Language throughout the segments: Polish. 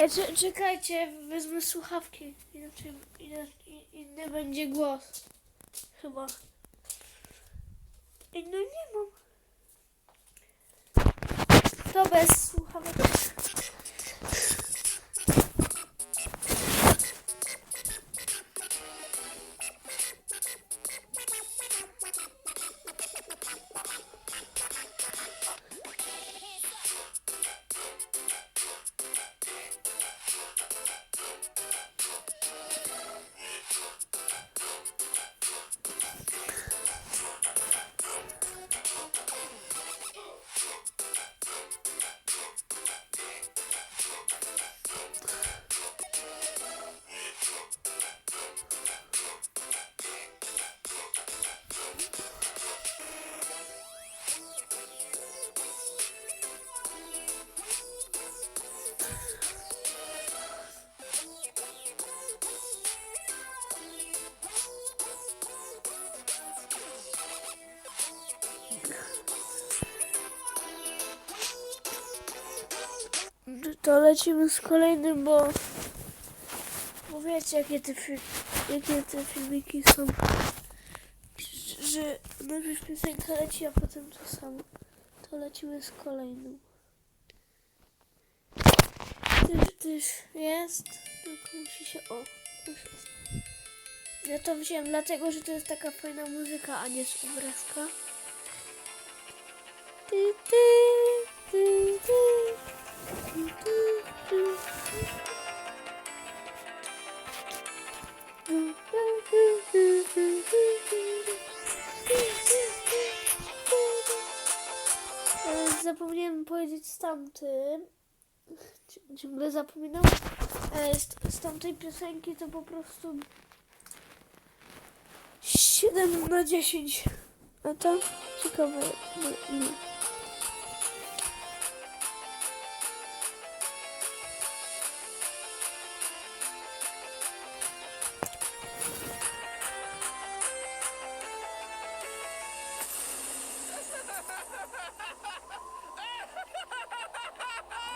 E, cze- czekajcie, wezmę słuchawki, inaczej inny, inny będzie głos. Chyba. Ej, no nie mam. To bez słuchawek. To lecimy z kolejnym, bo, bo wiecie jakie te, jakie te filmiki są. Że najpierw piosenka leci, a potem to samo. To lecimy z kolejnym. Też, też jest, tylko musi się... O, już jest. Ja to wziąłem dlatego, że to jest taka fajna muzyka, a nie z obrazka. Ty, ty, ty, ty. Zapomniałem powiedzieć z tamtym. Ci- Ciągle zapominam. E, Z, tamtej piosenki to po prostu 7 na 10. A to ciekawe. no, ile.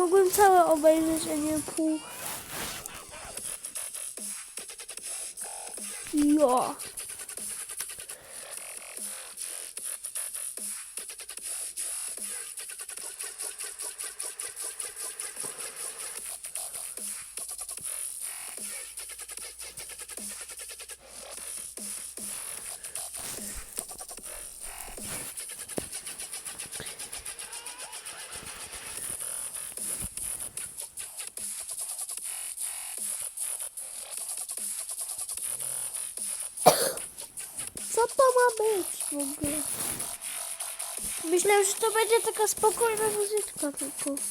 Mogłem całe obejrzeć, a nie pół. Jo. Być w ogóle? Myślałem, że to będzie taka spokojna muzyczka tylko.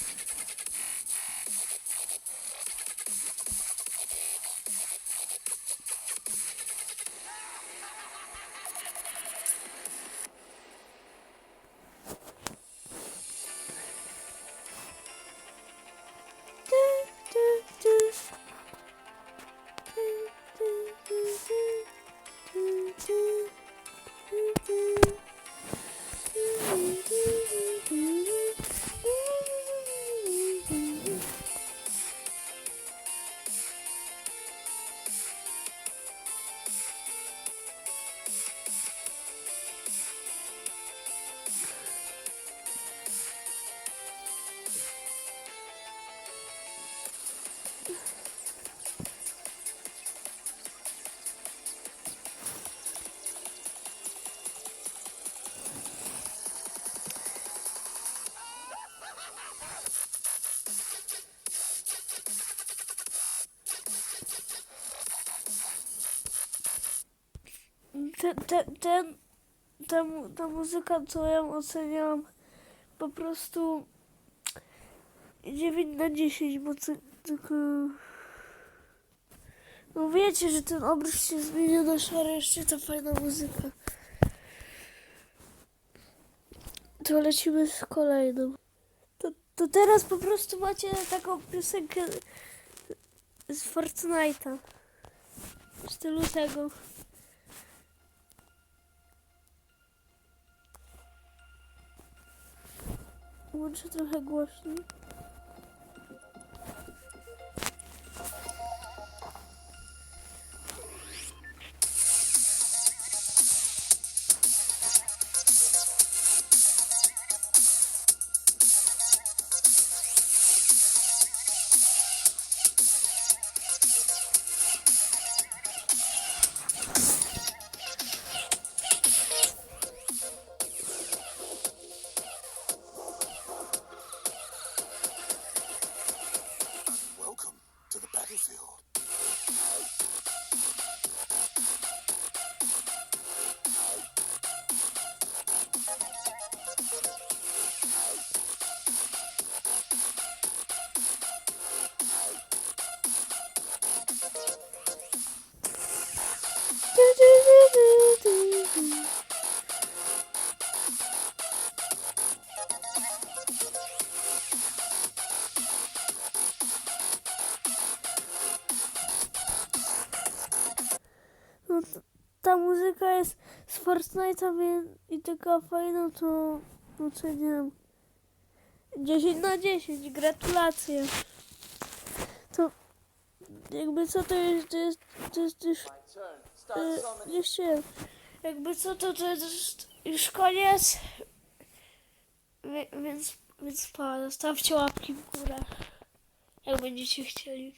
Ten, ten, ten ta, ta muzyka, co ja oceniam po prostu 9 na 10, bo ty, tylko... No wiecie, że ten obraz się zmienia na szary, jeszcze ta fajna muzyka. To lecimy z kolejną. To, to teraz po prostu macie taką piosenkę z Fortnite'a. W stylu tego. Łączę trochę głośniej. No, ta muzyka jest z Fortnite'a i taka fajna, to oceniam 10 na 10, gratulacje. To jakby co to jest, to jest, to jest już E, chciałem. Jakby co to, to jest już koniec. Więc, więc pa, zostawcie łapki w górę. Jak będziecie chcieli.